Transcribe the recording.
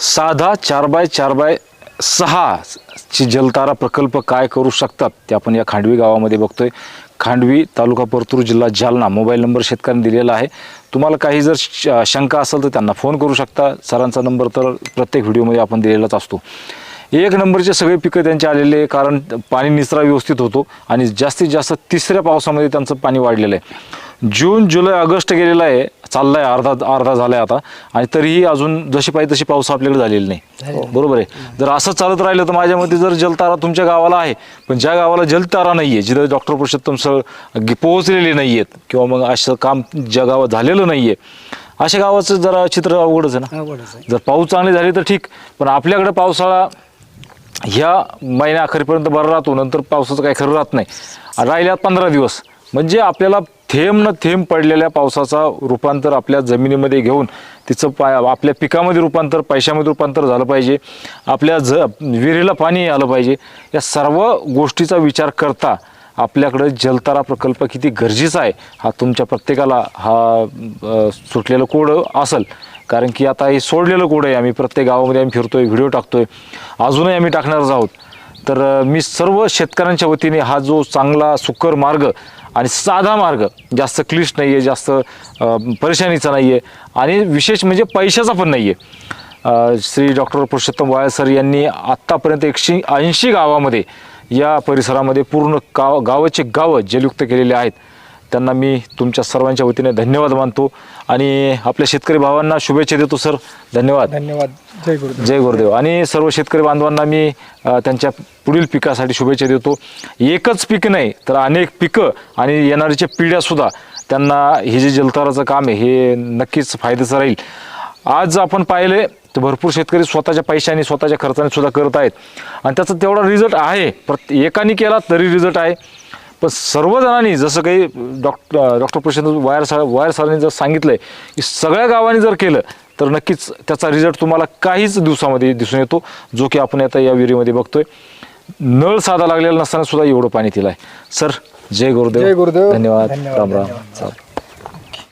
साधा चार बाय चार बाय सहा ची जलतारा प्रकल्प काय करू शकतात ते आपण या खांडवी गावामध्ये बघतोय. खांडवी तालुका परतूर जिल्हा जालना मोबाईल नंबर शेतकऱ्यांनी दिलेला आहे. तुम्हाला काही जर श- शंका असेल तर त्यांना फोन करू शकता. सरांचा नंबर तर प्रत्येक व्हिडिओमध्ये आपण दिलेलाच असतो. एक नंबरचे सगळे पिकं त्यांचे आलेले आहे कारण पाणी निचरा व्यवस्थित होतो आणि जास्तीत जास्त तिसऱ्या पावसामध्ये त्यांचं पाणी वाढलेलं आहे. जून जुलै ऑगस्ट गेलेला आहे. चाललाय अर्धा अर्धा झालाय आता. आणि तरीही अजून जशी पाहिजे तशी पाऊस आपल्याकडे झालेला नाही. बरोबर आहे. जर असं चालत राहिलं तर माझ्या मते जर जलतारा तुमच्या गावाला आहे पण ज्या गावाला जलतारा नाही आहे जिथं डॉक्टर पुरुषोत्तम सर पोहोचलेले नाही आहेत किंवा मग असं काम ज्या गावात झालेलं नाही आहे अशा गावाचं जरा चित्र अवघडच आहे ना. जर पाऊस चांगली झाली तर ठीक पण आपल्याकडे पावसाळा ह्या महिन्या अखेरपर्यंत बरा राहतो नंतर पावसाचं काही खरं राहत नाही. राहिल्यात पंधरा दिवस. म्हणजे आपल्याला थेंब न थेंब पडलेल्या पावसाचा रूपांतर आपल्या जमिनीमध्ये घेऊन तिचं पाय आपल्या पिकामध्ये रूपांतर पैशामध्ये रूपांतर झालं पाहिजे. आपल्या ज विहिरीला पाणी आलं पाहिजे. या सर्व गोष्टीचा विचार करता आपल्याकडं जलतारा प्रकल्प किती गरजेचा आहे हा तुमच्या प्रत्येकाला हा सुटलेलं कोड असेल. कारण की आता हे सोडलेलं कोड आहे. आम्ही प्रत्येक गावामध्ये आम्ही फिरतोय व्हिडिओ टाकतोय. अजूनही आम्ही टाकणारच आहोत. तर मी सर्व शेतकऱ्यांच्या वतीने हा जो चांगला सुकर मार्ग आणि साधा मार्ग जास्त क्लिष्ट नाही आहे जास्त परेशानीचा नाही आहे आणि विशेष म्हणजे पैशाचा पण नाही आहे श्री डॉक्टर पुरुषोत्तम वाळे सर यांनी आत्तापर्यंत एकशे ऐंशी गावामध्ये या परिसरामध्ये पूर्ण गाव गावाचे गावं जलयुक्त केलेले आहेत. त्यांना मी तुमच्या सर्वांच्या वतीने धन्यवाद मानतो. आणि आपल्या शेतकरी भावांना शुभेच्छा देतो सर. धन्यवाद. धन्यवाद. जय गुरुदेव. जय गुरुदेव. आणि सर्व शेतकरी बांधवांना मी त्यांच्या पुढील पिकासाठी शुभेच्छा देतो. एकच पीक नाही तर अनेक पिकं आणि येणाऱ्याच्या पिढ्यासुद्धा त्यांना हे जे जलताराचं काम आहे हे नक्कीच फायद्याचं राहील. आज आपण पाहिले तर भरपूर शेतकरी स्वतःच्या पैशाने स्वतःच्या खर्चाने सुद्धा करत आहेत. आणि त्याचा तेवढा रिझल्ट आहे. प्रत्ये एकाने केला तरी रिझल्ट आहे. पण सर्वजणांनी जसं काही doctor doctor Prashant Wayar sir Wayar सरांनी जर सांगितलंय की सगळ्या गावांनी जर केलं तर नक्कीच त्याचा रिझल्ट तुम्हाला काहीच दिवसामध्ये दिसून येतो जो की आपण आता या विहिरीमध्ये बघतोय. नळ साधा लागलेला नसताना सुद्धा एवढं पाणी दिलं आहे सर जय गुरुदेव. जय गुरुदेव. धन्यवाद. राम राम.